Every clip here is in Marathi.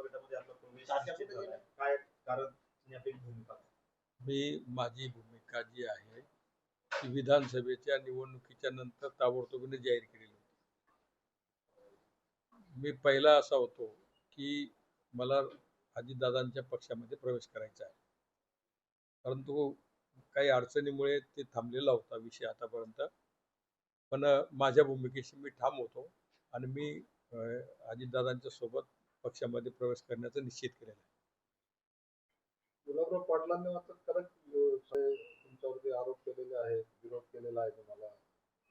गटामध्ये आपला प्रवेश निश्चित झालाय. काय कारण आणि आपली भूमिका? मी माझी भूमिका जी आहे ती विधानसभेच्या निवडणुकीच्या नंतर ताबडतोबीने जाहीर केलेली होती. मी पहिला असा होतो की मला अजितदादांच्या पक्षामध्ये प्रवेश करायचा आहे. परंतु काही अडचणीमुळे ते थांबलेला होता विषय आतापर्यंत. पण अ, माझ्या भूमिकेशी मी ठाम होतो आणि मी अ, अजितदादांच्या सोबत पक्षामध्ये प्रवेश करण्याचा निश्चित केलेला आहे. गुलाबराव पाटलांनी मात्र तुमच्यावरती आरोप केलेले आहेत विरोध केलेला आहे तुम्हाला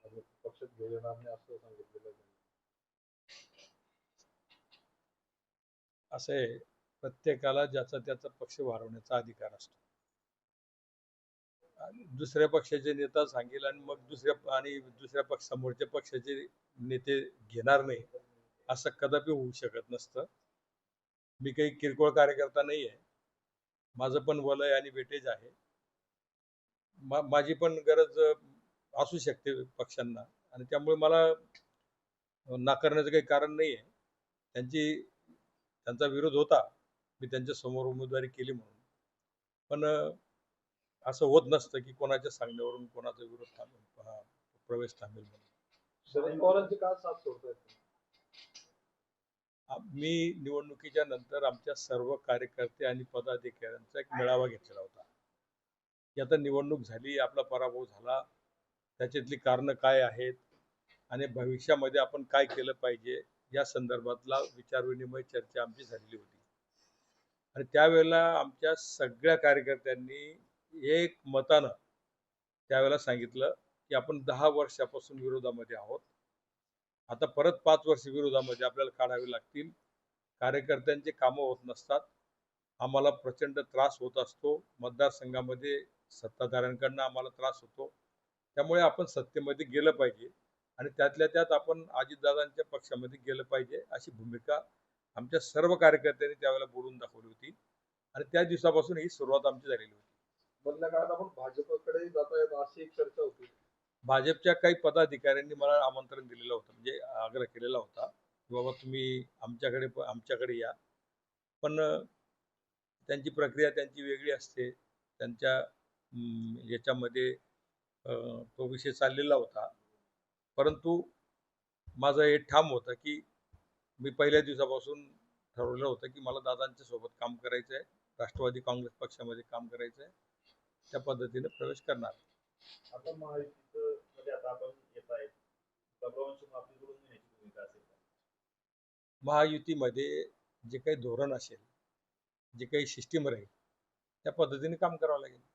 आम्ही पक्षात घेऊ येणार नाही असं सांगितलेलं आहे. असं प्रत्येकाला ज्याचा त्याचा पक्ष वाढवण्याचा अधिकार असतो. आणि दुसऱ्या पक्षाचे नेता सांगेल आणि मग दुसऱ्या आणि दुसऱ्या पक्ष समोरच्या पक्षाचे नेते घेणार नाही. असं कदापि होऊ शकत नसतं. मी काही किरकोळ कार्यकर्ता नाही आहे माझं पण वलय आणि वेटेज आहे. मा माझी पण गरज असू शकते पक्षांना आणि त्यामुळे मला नाकारण्याचं काही कारण नाही आहे त्यांची त्यांचा विरोध होता. मी त्यांच्यासमोर उमेदवारी केली म्हणून. पण असं होत नसतं की कोणाच्या सांगण्यावरून कोणाचा विरोध थांबेल प्रवेश थांबेल म्हणून. शरद का साथ सोडतायत? मी निवडणुकीच्या नंतर आमच्या सर्व कार्यकर्ते आणि पदाधिकाऱ्यांचा एक मेळावा घेतलेला होता. की आता निवडणूक झाली आपला पराभव झाला त्याच्यातली कारणं काय आहेत आणि भविष्यामध्ये आपण काय केलं पाहिजे या संदर्भातला विचारविनिमय चर्चा आमची झालेली होती. आणि त्यावेळेला आमच्या सगळ्या कार्यकर्त्यांनी एक मतानं त्यावेळेला सांगितलं की आपण दहा वर्षापासून विरोधामध्ये आहोत. आता परत पाच वर्ष विरोधामध्ये आपल्याला काढावे लागतील. कार्यकर्त्यांचे कामं होत नसतात. आम्हाला प्रचंड त्रास होत असतो. मतदारसंघामध्ये सत्ताधाऱ्यांकडनं आम्हाला त्रास होतो. त्यामुळे आपण सत्तेमध्ये गेलं पाहिजे आणि त्यातल्या त्यात आपण अजितदादांच्या पक्षामध्ये गेलं पाहिजे अशी भूमिका आमच्या सर्व कार्यकर्त्यांनी त्यावेळेला बोलून दाखवली होती. आणि त्या दिवसापासून ही सुरुवात आमची झालेली होती. मधल्या काळात आपण भाजपकडे जाता येतो अशी एक चर्चा भाजपच्या काही पदाधिकाऱ्यांनी मला आमंत्रण दिलेलं होतं म्हणजे आग्रह केलेला होता की बाबा तुम्ही आमच्याकडे आमच्याकडे या. पण त्यांची प्रक्रिया त्यांची वेगळी असते. त्यांच्या याच्यामध्ये तो विषय चाललेला होता. परंतु माझं हे ठाम होतं की मी पहिल्या दिवसापासून ठरवलं होतं की मला दादांच्या सोबत काम करायचं आहे. राष्ट्रवादी काँग्रेस पक्षामध्ये काम करायचं आहे. त्या पद्धतीने प्रवेश करणार. आता आता महायुतीमध्ये जे काही धोरण असेल जे काही सिस्टीम राहील त्या पद्धतीने काम करावं लागेल.